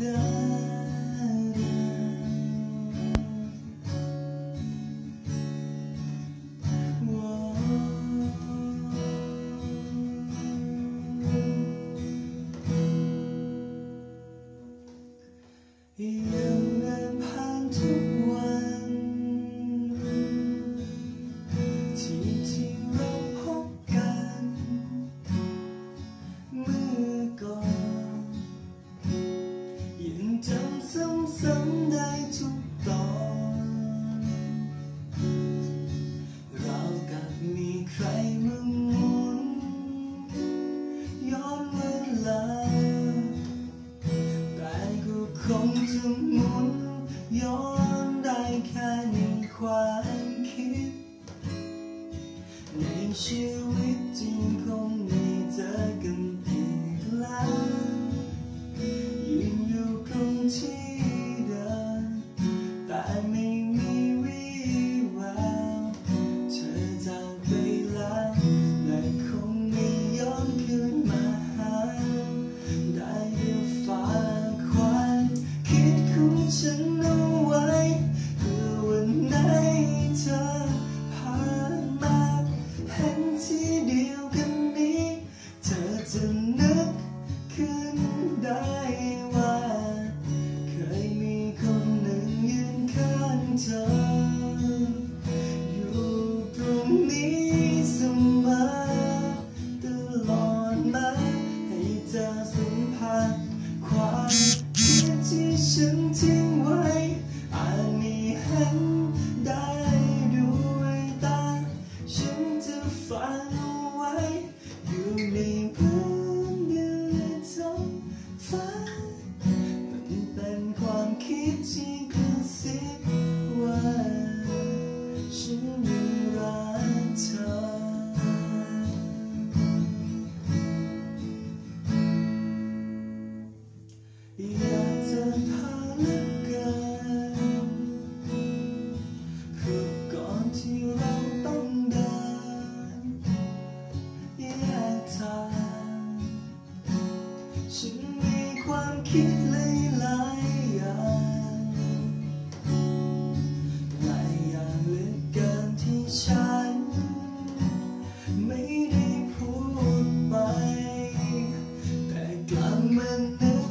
down ชีวิตจริงคงมีเธอกันอีกแล้วยืนอยู่คงที่ 情我来。 คิดเลยหลายอย่างหลายอย่างเลือเกินที่ฉัน ไม่ได้พูดไป แต่กลับมันนึก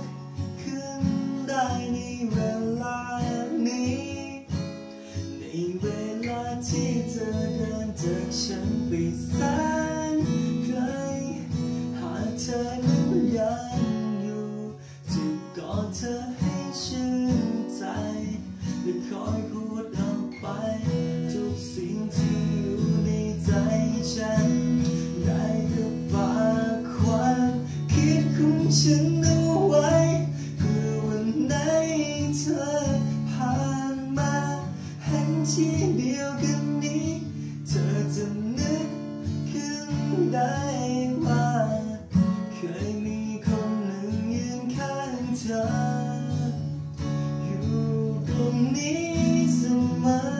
ขึ้นได้ในเวลานี้ ในเวลาที่เธอเดินจากฉันไปแสนไกลหากเธอ ฉันเอาไว้เพื่อวันไหนเธอผ่านมาแห่งที่เดียวกันนี้ เธอจะนึกขึ้นได้ว่า เคยมีคนหนึ่งยืนข้างเธอ อยู่ตรงนี้เสมอ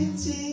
天际